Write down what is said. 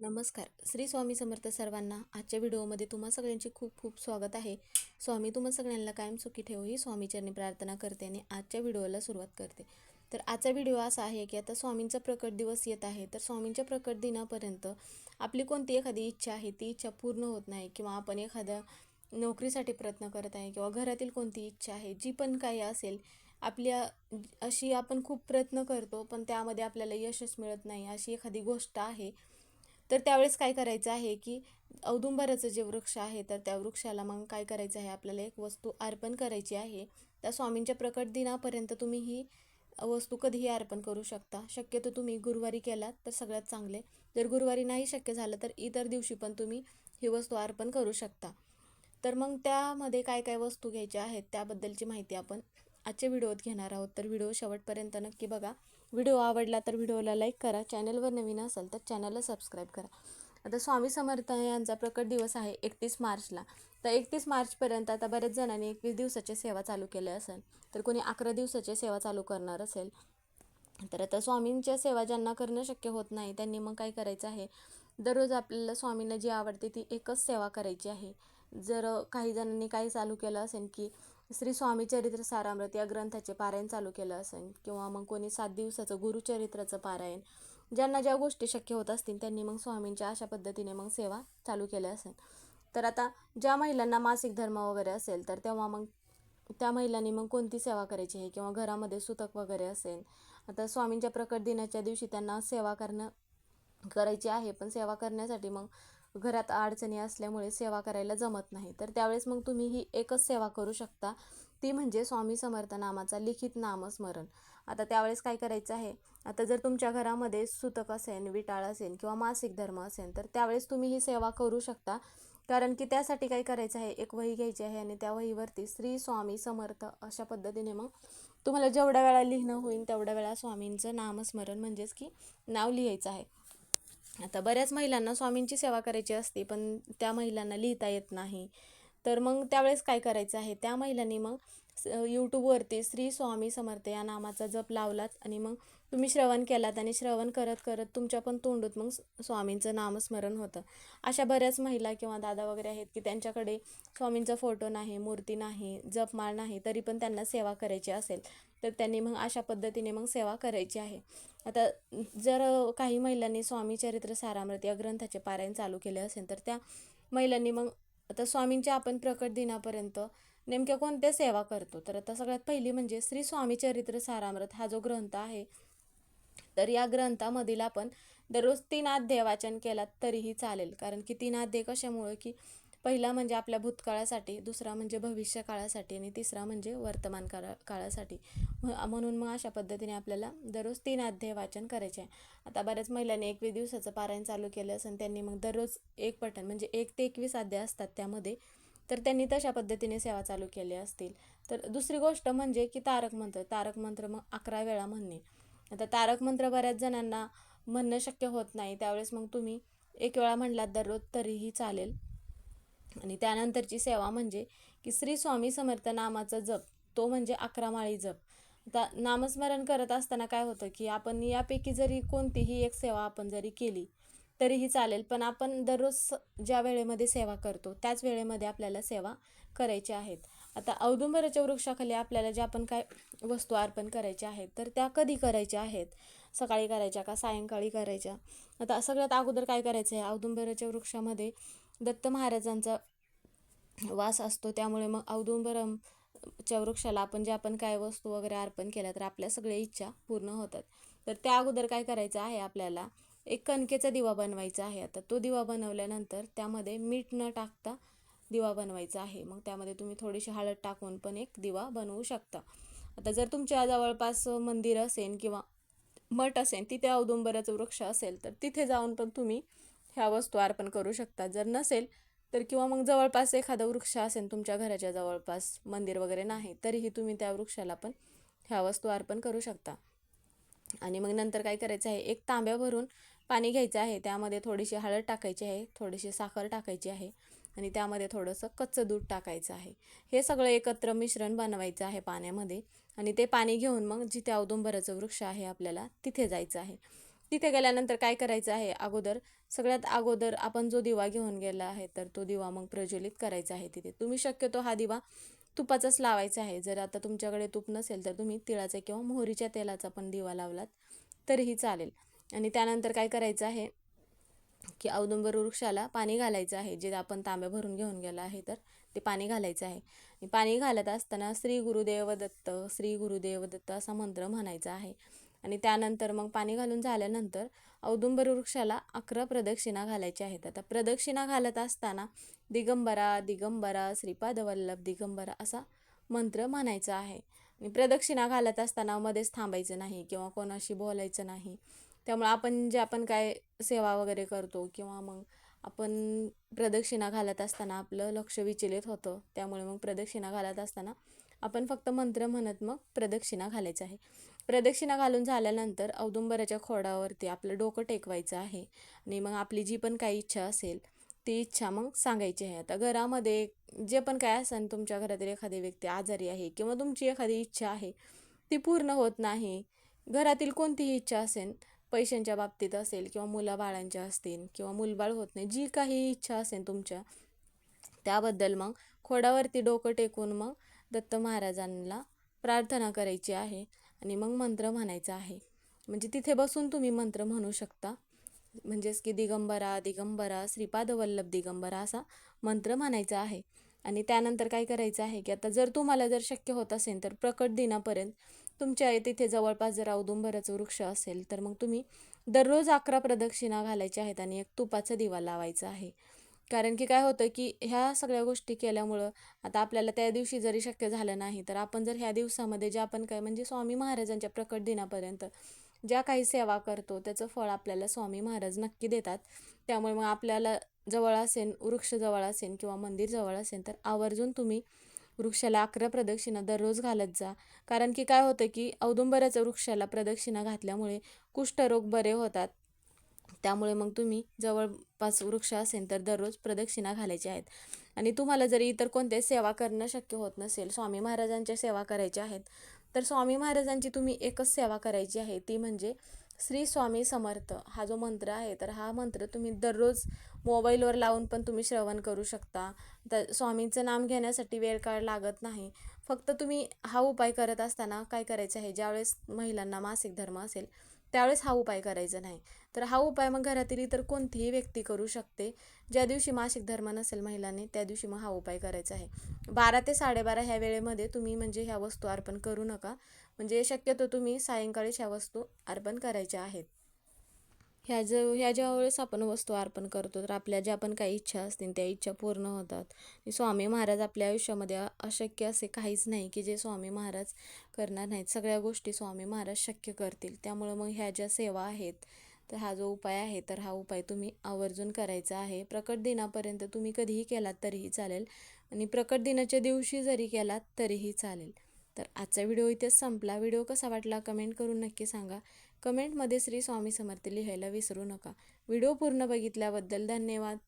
नमस्कार. श्री स्वामी समर्थ सर्वांना आजच्या व्हिडिओमध्ये तुम्हा सगळ्यांचे खूप खूप स्वागत आहे. स्वामी तुम्हा सगळ्यांना कायम सुखी ठेवू ही स्वामीचरणी प्रार्थना करते आणि आजच्या व्हिडिओला सुरुवात करते. तर आजचा व्हिडिओ असा आहे की आता स्वामींचा प्रकट दिवस येत आहे. तर स्वामींच्या प्रकट दिनापर्यंत आपली कोणती एखादी इच्छा आहे ती इच्छा पूर्ण होत नाही किंवा आपण एखाद्या नोकरीसाठी प्रयत्न करत आहे किंवा घरातील कोणती इच्छा आहे जी पण काही असेल आपल्या अशी आपण खूप प्रयत्न करतो पण त्यामध्ये आपल्याला यशच मिळत नाही. अशी एखादी गोष्ट आहे तर त्यावेळेस काय करायचं आहे की औदुंबराचं जे वृक्ष आहे तर त्या वृक्षाला मग काय करायचं आहे? आपल्याला एक वस्तू अर्पण करायची आहे. त्या स्वामींच्या प्रकट दिनापर्यंत तुम्ही ही वस्तू कधीही अर्पण करू शकता. शक्यतो तुम्ही गुरुवारी केलात तर सगळ्यात चांगले. जर गुरुवारी नाही शक्य झालं तर इतर दिवशी पण तुम्ही ही वस्तू अर्पण करू शकता. तर मग त्यामध्ये काय काय वस्तू घ्यायच्या आहेत त्याबद्दलची माहिती आपण आजच्या व्हिडिओत घेणार आहोत. तर व्हिडिओ शेवटपर्यंत नक्की बघा. व्हिडिओ आवडला तर व्हिडिओला लाईक करा. चॅनलवर नवीन असेल तर चॅनलला सबस्क्राईब करा. आता स्वामी समर्थ यांचा प्रकट दिवस आहे एकतीस मार्चला. तर एकतीस मार्चपर्यंत आता बऱ्याच जणांनी एकवीस दिवसाची सेवा चालू केल्या असेल. तर कोणी अकरा दिवसाची सेवा चालू करणार असेल. तर आता स्वामींच्या सेवा ज्यांना करणं शक्य होत नाही त्यांनी मग काय करायचं आहे? दररोज आपल्याला स्वामींना जी आवडते ती एकच सेवा करायची आहे. जर काही जणांनी काही चालू केलं असेल की श्री स्वामी चरित्र सारामृत या ग्रंथाचे पारायण चालू केलं असेल किंवा मग कोणी सात दिवसाचं गुरुचरित्राचं पारायण ज्यांना ज्या गोष्टी शक्य होत असतील त्यांनी मग स्वामींच्या अशा पद्धतीने मग सेवा चालू केल्या असेल. तर आता ज्या महिलांना मासिक धर्म वगैरे असेल तर तेव्हा मग त्या महिलांनी मग कोणती सेवा करायची आहे किंवा घरामध्ये सुतक वगैरे असेल? आता स्वामींच्या प्रकट दिनाच्या दिवशी त्यांना सेवा करणं करायची आहे पण सेवा करण्यासाठी मग घरात अडचणी असल्यामुळे सेवा करायला जमत नाही. तर त्यावेळेस मग तुम्ही ही एकच सेवा करू शकता. ती म्हणजे स्वामी समर्थ नामाचा लिखित नामस्मरण. आता त्यावेळेस काय करायचं आहे? आता जर तुमच्या घरामध्ये सुतक असेल विटाळ असेल किंवा मासिक धर्म असेल तर त्यावेळेस तुम्ही ही सेवा करू शकता. कारण की त्यासाठी काय करायचं आहे? एक वही घ्यायची आहे आणि त्या वहीवरती श्री स्वामी समर्थ अशा पद्धतीने मग तुम्हाला जेवढ्या वेळा लिहिणं होईल तेवढ्या वेळा स्वामींचं नामस्मरण म्हणजेच की नाव लिहायचं आहे. आता बऱ्याच महिलांना स्वामींची सेवा करायची असते पण त्या महिलांना लिहिता येत नाही. तर मग त्यावेळेस काय करायचं आहे? त्या महिलांनी मग यूट्यूबवरती श्री स्वामी समर्थ या नामाचा जप लावलात आणि मग तुम्ही श्रवण केलात आणि श्रवण करत करत तुमच्या पण तोंडूत मग स्वामींचं नामस्मरण होतं. अशा बऱ्याच महिला किंवा दादा वगैरे आहेत की त्यांच्याकडे स्वामींचा फोटो नाही मूर्ती नाही जपमाळ नाही तरी पण त्यांना सेवा करायची असेल तर त्यांनी मग अशा पद्धतीने मग सेवा करायची आहे. आता जर काही महिलांनी स्वामी चरित्र सारामृत या ग्रंथाचे पारायण चालू केले असेल तर त्या महिलांनी मग आता स्वामींच्या आपण प्रकट दिनापर्यंत नेमक्या कोणत्या सेवा करतो? तर आता सगळ्यात पहिली म्हणजे श्री स्वामी चरित्र सारामृत हा जो ग्रंथ आहे तर या ग्रंथामधील आपण दररोज तीन अध्याय वाचन केलात तरीही चालेल. कारण की तीन अध्याय कशामुळे? की पहिला म्हणजे आपल्या भूतकाळासाठी दुसरा म्हणजे भविष्य काळासाठी आणि तिसरा म्हणजे वर्तमान काळा काळासाठी. म्हणून मग अशा पद्धतीने आपल्याला दररोज तीन अध्याय वाचन करायचे आहे. आता बऱ्याच महिलांनी एकवीस दिवसाचं पारायण चालू केलं असेल त्यांनी मग दररोज एक पठण म्हणजे एक ते एकवीस अध्याय असतात त्यामध्ये. तर त्यांनी तशा पद्धतीने सेवा चालू केली असतील. तर दुसरी गोष्ट म्हणजे की तारक मंत्र तारक मंत्र मग अकरा वेळा म्हणणे. आता तारक मंत्र बऱ्याच जणांना म्हणणं शक्य होत नाही त्यावेळेस मग तुम्ही एक वेळा म्हणलात दररोज तरीही चालेल. आणि त्यानंतरची सेवा म्हणजे की श्री स्वामी समर्थ नामाचा जप तो म्हणजे अकरा माळी जप. आता नामस्मरण करत असताना काय होतं की आपण यापैकी जरी कोणतीही एक सेवा आपण जरी केली तरीही चालेल. पण आपण दररोज ज्या वेळेमध्ये सेवा करतो त्याच वेळेमध्ये आपल्याला सेवा करायच्या आहेत. आता औदुंबराच्या वृक्षाखाली आपल्याला ज्या आपण काय वस्तू अर्पण करायच्या आहेत तर त्या कधी करायच्या आहेत? सकाळी करायच्या का सायंकाळी करायच्या? आता सगळ्यात अगोदर काय करायचं आहे? औदुंबराच्या वृक्षामध्ये दत्त महाराजांचा वास असतो. त्यामुळे मग औदुंबरम च्या वृक्षाला आपण जे आपण काय वस्तू वगैरे अर्पण केल्या तर आपल्या सगळ्या इच्छा पूर्ण होतात. तर त्या अगोदर काय करायचं आहे आपल्याला? एक कणकेचा दिवा बनवायचा आहे आता. तो दिवा बनवल्यानंतर त्यामध्ये मीठ न टाकता दिवा बनवायचा आहे. मग त्यामध्ये तुम्ही थोडीशी हळद टाकून पण एक दिवा बनवू शकता. आता जर तुमच्या जवळपास मंदिर असेल किंवा मठ असेल तिथे औदुंबराचं वृक्ष असेल तर तिथे जाऊन पण तुम्ही ह्या वस्तू अर्पण करू शकता. जर नसेल तर किंवा मग जवळपास एखादा वृक्ष असेल तुमच्या घराच्या जवळपास मंदिर वगैरे नाही तरीही तुम्ही त्या वृक्षाला पण ह्या वस्तू अर्पण करू शकता. आणि मग नंतर काय करायचं आहे एक तांब्या भरून पाणी घ्यायचं आहे त्यामध्ये थोडीशी हळद टाकायची आहे थोडीशी साखर टाकायची आहे आणि त्यामध्ये थोडंसं कच्चं दूध टाकायचं आहे. हे सगळं एकत्र मिश्रण बनवायचं आहे पाण्यामध्ये आणि ते पाणी घेऊन मग जिथे औदुंबराचं वृक्ष आहे आपल्याला तिथे जायचं आहे. तिथे गेल्यानंतर काय करायचं आहे? अगोदर सगळ्यात अगोदर आपण जो दिवा घेऊन गेला आहे तर तो दिवा मग प्रज्वलित करायचा आहे तिथे. तुम्ही शक्यतो हा दिवा तुपाचाच लावायचा आहे. जर आता तुमच्याकडे तूप नसेल तर तुम्ही तिळाचा किंवा मोहरीच्या तेलाचा पण दिवा लावलात तरीही चालेल. आणि त्यानंतर काय करायचं आहे की औदुंबर वृक्षाला पाणी घालायचं आहे. जे आपण तांब्या भरून घेऊन गेलो आहे तर ते पाणी घालायचं आहे. पाणी घालत असताना श्री गुरुदेव दत्त श्री गुरुदेव दत्त असा मंत्र म्हणायचा आहे. आणि त्यानंतर मग पाणी घालून झाल्यानंतर औदुंबर वृक्षाला अकरा प्रदक्षिणा घालायच्या आहेत. आता प्रदक्षिणा घालत असताना दिगंबरा दिगंबरा श्रीपाद वल्लभ दिगंबरा असा मंत्र म्हणायचा आहे. आणि प्रदक्षिणा घालत असताना मध्येच थांबायचं नाही किंवा कोणाशी बोलायचं नाही. त्यामुळे आपण जे आपण काय सेवा वगैरे करतो किंवा मग आपण प्रदक्षिणा घालत असताना आपलं लक्ष विचलित होतं त्यामुळे मग प्रदक्षिणा घालत असताना आपण फक्त मंत्र म्हणत मग प्रदक्षिणा घालायचं आहे. प्रदक्षिणा घालून झाल्यानंतर औदुंबराच्या खोडावरती आपलं डोकं टेकवायचं आहे आणि मग आपली जी पण काही इच्छा असेल ती इच्छा मग सांगायची आहे. आता घरामध्ये जे पण काय असेल तुमच्या घरातील एखादी व्यक्ती आजारी आहे किंवा तुमची एखादी इच्छा आहे ती पूर्ण होत नाही घरातील कोणतीही इच्छा असेल पैशांच्या बाबतीत असेल किंवा मुलाबाळांच्या असतील किंवा मुलबाळ होत नाही जी काही इच्छा असेल तुमच्या त्याबद्दल मग खोडावरती डोकं टेकून मग दत्त महाराजांना प्रार्थना करायची आहे आणि मग मंत्र म्हणायचा आहे. म्हणजे तिथे बसून तुम्ही मंत्र म्हणू शकता. म्हणजेच की दिगंबरा दिगंबरा श्रीपाद वल्लभ दिगंबरा असा मंत्र म्हणायचा आहे. आणि त्यानंतर काय करायचं आहे की आता जर तुम्हाला जर शक्य होत असेल तर प्रकट दिनापर्यंत तुमच्या तिथे जवळपास जर औदुंबराचं वृक्ष असेल तर मग तुम्ही दररोज अकरा प्रदक्षिणा घालायच्या आहेत आणि एक तुपाचा दिवा लावायचा आहे. कारण की काय होतं की ह्या सगळ्या गोष्टी केल्यामुळं आता आपल्याला त्या दिवशी जरी शक्य झालं नाही तर आपण जर ह्या दिवसामध्ये जे आपण काय म्हणजे स्वामी महाराजांच्या प्रकट दिनापर्यंत ज्या काही सेवा करतो त्याचं फळ आपल्याला स्वामी महाराज नक्की देतात. त्यामुळे मग आपल्याला जवळ असेल वृक्ष जवळ असेल किंवा मंदिर जवळ असेल तर आवर्जून तुम्ही वृक्षाला अकरा प्रदक्षिणा दररोज घालत जा. कारण की काय होतं की औदुंबराच्या वृक्षाला प्रदक्षिणा घातल्यामुळे कुष्ठरोग बरे होतात. त्यामुळे मग तुम्ही जवळपास वृक्ष असेल तर दररोज प्रदक्षिणा घालायचे आहेत. आणि तुम्हाला जरी इतर कोणत्याही सेवा करणं शक्य होत नसेल स्वामी महाराजांच्या सेवा करायच्या आहेत तर स्वामी महाराजांची तुम्ही एकच सेवा करायची आहे ती म्हणजे श्री स्वामी समर्थ. हा जो मंत्र आहे तर हा मंत्र तुम्ही दररोज मोबाईलवर लावून पण तुम्ही श्रवण करू शकता. तर स्वामींचं नाम घेण्यासाठी वेळ काळ लागत नाही. फक्त तुम्ही हा उपाय करत असताना काय करायचं आहे? ज्यावेळेस महिलांना मासिक धर्म असेल त्यावेळेस हा उपाय करायचा नाही. तर हा उपाय मग घरातील इतर कोणतीही व्यक्ती करू शकते. ज्या दिवशी मासिक धर्म नसेल महिलांनी त्या दिवशी मग हा उपाय करायचा आहे. बारा ते साडेबारा ह्या वेळेमध्ये तुम्ही म्हणजे ह्या वस्तू अर्पण करू नका. म्हणजे शक्यतो तुम्ही सायंकाळीच ह्या वस्तू अर्पण करायच्या आहेत ह्या ज ह्या ज्या वेळेस आपण वस्तू अर्पण करतो तर आपल्या ज्या पण काही इच्छा असतील त्या इच्छा पूर्ण होतात. स्वामी महाराज आपल्या आयुष्यामध्ये अशक्य असे काहीच नाही की जे स्वामी महाराज करणार नाहीत. सगळ्या गोष्टी स्वामी महाराज शक्य करतील. त्यामुळं मग ह्या ज्या सेवा आहेत तर हा जो उपाय आहे तर हा उपाय तुम्ही आवर्जून करायचा आहे. प्रकट दिनापर्यंत तुम्ही कधीही केलात तरीही चालेल. आणि प्रकट दिनाच्या दिवशी जरी केलात तरीही चालेल. तर आजचा व्हिडिओ इथेच संपला. व्हिडिओ कसा वाटला कमेंट करून नक्की सांगा. कमेंटमध्ये श्री स्वामी समर्थ लिहायला विसरू नका. व्हिडिओ पूर्ण बघितल्याबद्दल धन्यवाद.